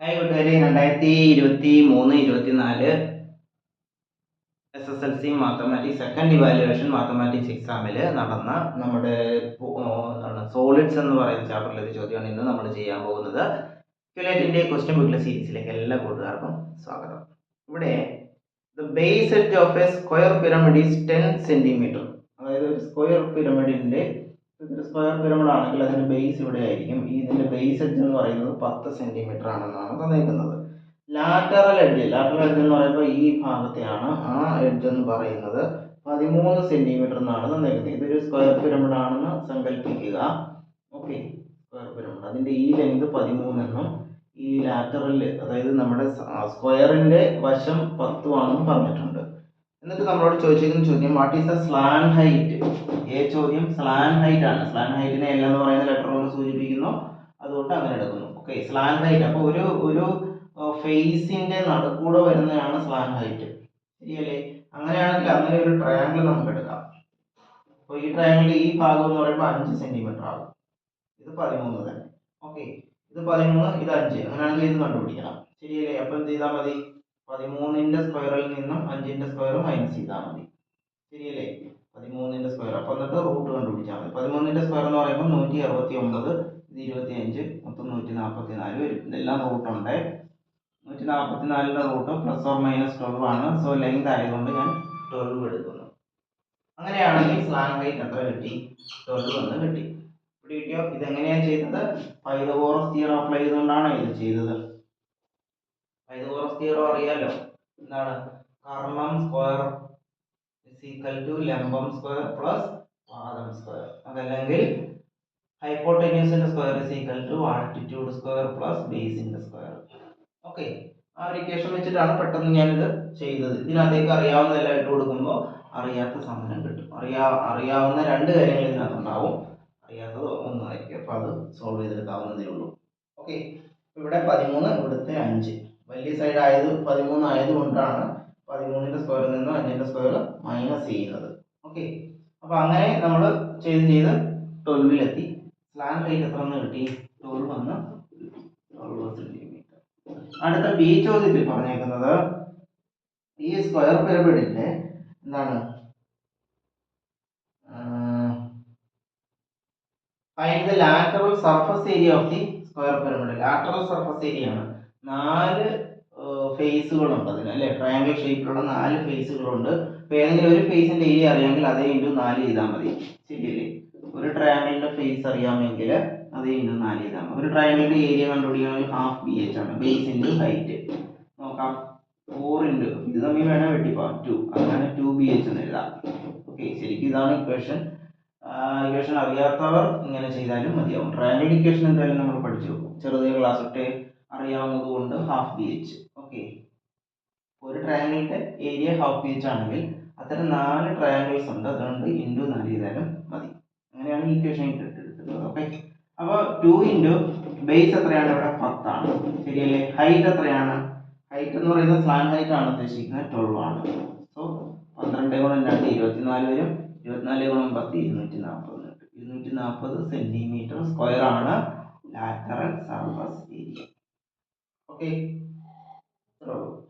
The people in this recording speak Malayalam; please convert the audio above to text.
ഹായ് കൂട്ടുകാരെ രണ്ടായിരത്തി ഇരുപത്തി മൂന്ന് ഇരുപത്തിനാല് S S L C mathematics second evaluation mathematics എക്സാമിൽ നടന്ന നമ്മുടെ സോളിഡ്സ് എന്ന് പറയുന്ന ചാപ്റ്ററിലെ ചോദ്യമാണ് ഇന്ന് നമ്മൾ ചെയ്യാൻ പോകുന്നത്. ക്യുലേറ്റിന്റെ ക്വസ്റ്റ്യൻ ബുക്കിലെ സീരീസിലേക്ക് എല്ലാ കൂട്ടുകാർക്കും സ്വാഗതം. ഇവിടെ the base edge of a square pyramid is ten centimetre അതായത് ഒരു സ്ക്വയർ പിരമിഡിന്റെ ഇതൊരു സ്ക്വയർ പിരമിഡ് ആണെങ്കിൽ അതിന്റെ ബേസ് ഇവിടെ ആയിരിക്കും ഈ ഇതിന്റെ ബേസ് എഡ്ജ് എന്ന് പറയുന്നത് പത്ത് സെന്റിമീറ്റർ ആണെന്നാണ് തന്നേക്കുന്നത് ലാറ്ററൽ എഡ്ജ് ലാറ്ററൽ എഡ്ജ് എന്ന് പറയുമ്പോൾ ഈ ഭാഗത്തെയാണ് ആ എഡ്ജ് എന്ന് പറയുന്നത്. പതിമൂന്ന് സെന്റിമീറ്റർ എന്നാണ് തന്നേക്കുന്നത് ഇതൊരു സ്ക്വയർ പിരമിഡ് ആണെന്ന് സങ്കല്പിക്കുക ഓക്കെ സ്ക്വയർ പിരമിഡ് അതിന്റെ ഈ ലെങ്ത് പതിമൂന്നെന്നും ഈ ലാറ്ററൽ അതായത് നമ്മുടെ സ്ക്വയറിന്റെ വശം പത്തുമാണെന്നും പറഞ്ഞിട്ടുണ്ട്. എന്നിട്ട് നമ്മളോട് ചോദിച്ചിരിക്കുന്ന ചോദ്യം what is the slant height ഏ ചോദ്യം സ്ലാൻ ഹൈറ്റ് ആണ്. സ്ലാൻ ഹൈറ്റിനെ എല്ലാം എന്ന് പറയുന്ന ലെറ്റർ കൊണ്ട് സൂചിപ്പിക്കുന്നു. അതുകൊണ്ട് അങ്ങനെ എടുക്കുന്നു. ഓക്കെ സ്ലാൻ ഹൈറ്റ് അപ്പോൾ ഒരു ഒരു ഫേസിന്റെ നടുക്കൂടെ വരുന്നതാണ് സ്ലാൻ ഹൈറ്റ് ശരിയല്ലേ? അങ്ങനെയാണെങ്കിൽ അങ്ങനെ ഒരു ട്രയാങ്കിൾ നമുക്ക് എടുക്കാം. അപ്പോൾ ഈ ട്രയാങ്കിൾ ഈ ഭാഗം എന്ന് പറയുമ്പോൾ അഞ്ച് സെന്റിമീറ്റർ ആകും. ഇത് പതിമൂന്ന് തന്നെ. ഓക്കെ ഇത് പതിമൂന്ന് ഇത് അഞ്ച്. അങ്ങനെയാണെങ്കിൽ ഇത് കണ്ടുപിടിക്കണം. ശരിയല്ലേ? അപ്പം എന്ത് ചെയ്താൽ മതി? പതിമൂന്നിന്റെ സ്ക്വയറിൽ നിന്നും അഞ്ചിന്റെ സ്ക്വയർ മൈനസ് ചെയ്താൽ മതി. ശരിയല്ലേ? പതിമൂന്നിന്റെ സ്ക്വയർ അപ്പൊ എന്നിട്ട് റൂട്ട് കണ്ടുപിടിച്ചാൽ മതി. പതിമൂന്നിന്റെ സ്ക്വയർ എന്ന് പറയുമ്പോൾ നൂറ്റി അറുപത്തി ഒമ്പത് ഇത് ഇരുപത്തി അഞ്ച് മൊത്തം നൂറ്റി നാൽപ്പത്തി നാല് വരും. ഇതെല്ലാം റൂട്ടുണ്ട് നൂറ്റി നാൽപ്പത്തി നാലിന്റെ root plus or minus twelve ആണ്. സോ ലെങ്ത് ആയതുകൊണ്ട് ഞാൻ ട്വൽവ് എടുക്കുന്നു. അങ്ങനെയാണെങ്കിൽ സ്ലാങ് ഹൈറ്റ് എത്ര കിട്ടി? ട്വൽവ് എന്ന് കിട്ടി. കിട്ടിയോ? ഇതെങ്ങനെയാണ് ചെയ്തത്? പൈതഗോറസ് തിയറം അപ്ലൈ ചെയ്തുകൊണ്ടാണ് ഇത് ചെയ്തത്. പൈതഗോറസ് തിയറം അറിയാലോ? എന്താണ്? കർമ്മം സ്ക്വയർ ഈക്വൽ ടു ലംബം സ്ക്വയർ പ്ലസ് പാദം സ്ക്വയർ. അതല്ലെങ്കിൽ ഹൈപ്പോട്ടന്യൂസിന്റെ square is equal to altitude square plus ബേസിന്റെ square. Okay ആ ഒരു ഇക്വേഷൻ വെച്ചിട്ടാണ് പെട്ടെന്ന് ഞാനിത് ചെയ്തത്. ഇതിനകത്തേക്ക് അറിയാവുന്നതെല്ലാം ഇട്ട് കൊടുക്കുമ്പോൾ അറിയാത്ത സമയം കിട്ടും. അറിയാ അറിയാവുന്ന രണ്ട് കാര്യങ്ങൾ ഇതിനകത്തുണ്ടാവും. അറിയാത്തത് ഒന്നായിരിക്കും. അപ്പോൾ അത് സോൾവ് ചെയ്തെടുക്കാവുന്നതേ ഉള്ളൂ. ഓക്കെ ഇവിടെ പതിമൂന്ന് ഇവിടുത്തെ അഞ്ച്. വലിയ സൈഡ് ആയത് പതിമൂന്ന് ആയതുകൊണ്ടാണ് പതിമൂന്നിന്റെ സ്ക്വയറിൽ നിന്ന് അഞ്ചിന്റെ സ്ക്വയർ മൈനസ് ചെയ്യുന്നത്. ഓക്കെ അപ്പോൾ അങ്ങനെ നമ്മൾ ചെയ്ത് ചെയ്ത് ട്വൽവിലെത്തി സ്ലാൻ റേറ്റ് എത്ര എന്ന് കിട്ടി? ട്വൽവ് എന്ന് ട്വൽവ് സെന്റിമീറ്റർ അടുത്ത ബി ചോദ്യത്തിൽ പറഞ്ഞേക്കുന്നത് ഈ സ്ക്വയർ പിരമിഡിന്റെ എന്താണ്? Find the lateral surface area of the square pyramid lateral surface area ആണ്. നാല് ഫേസുകളുണ്ട് അതിന് അല്ലെ? ട്രയാങ്കിൾ ഷേപ്പിലുള്ള നാല് ഫേസുകളുണ്ട് അപ്പൊ ഏതെങ്കിലും ഒരു ഫേസിന്റെ ഏരിയ അറിയാമെങ്കിൽ അതേ ഇന്റു നാല് ചെയ്താൽ മതി. ശരിയല്ലേ? ഒരു ട്രയാങ്കിളിന്റെ ഫേസ് അറിയാമെങ്കിൽ അതേ ഇന്റു നാല് ചെയ്താൽ മതി. ഒരു ട്രയാങ്കിളിന്റെ ഏരിയ കണ്ടുപിടിക്കണമെങ്കിൽ ഹാഫ് ബി എച്ച് ആണ്. ബേസ് ഇന്റു ഹൈറ്റ് നോക്കാം. ഫോർ ഇന്റു ഇത് തമ്മിൽ വേണേൽ വെട്ടിപ്പോവാം ടു അങ്ങനെ ടു ബി എച്ച് എന്ന് എഴുതാം. ഓക്കെ ശരിക്കും ഇതാണ് ഇക്വേഷൻ ഇക്വേഷൻ അറിയാത്തവർ ഇങ്ങനെ ചെയ്താലും മതിയാവും. ട്രയാങ്കിൾ ഇക്വേഷൻ എന്തായാലും നമ്മൾ പഠിച്ചു ചെറുതേ ക്ലാസ് തൊട്ടേ അറിയാവുന്നത് കൊണ്ട് ഹാഫ് ബി എച്ച് ഓക്കെ ഒരു ട്രയാങ്കിളിന്റെ ഏരിയ ഹാഫ് പി എച്ച് ആണെങ്കിൽ അത്തരം നാല് ട്രയാങ്കിൾസ് ഉണ്ട്. അതുകൊണ്ട് ഇന്റു നാല് ചെയ്താലും മതി. അങ്ങനെയാണ് ഈ ഇക്വേഷൻ എടുത്തത് ഓക്കെ അപ്പോൾ ടു ഇന്റു ബേസ് എത്രയാണ്? ഇവിടെ പത്താണ്. ശരിയല്ലേ? ഹൈറ്റ് എത്രയാണ്? ഹൈറ്റ് എന്ന് പറയുന്നത് സ്ലാങ് ഹൈറ്റ് ആണ് ഉദ്ദേശിക്കുന്നത്. ട്വൽവ് ആണ്. സോ പന്ത്രണ്ട് ഗുണം രണ്ട് ഇരുപത്തിനാല് വരും. ഇരുപത്തിനാല് ഗുണം പത്ത് ഇരുന്നൂറ്റി നാൽപ്പത് ഇരുന്നൂറ്റി നാൽപ്പത് സെന്റിമീറ്റർ സ്ക്വയർ ആണ് lateral surface area okay Oh,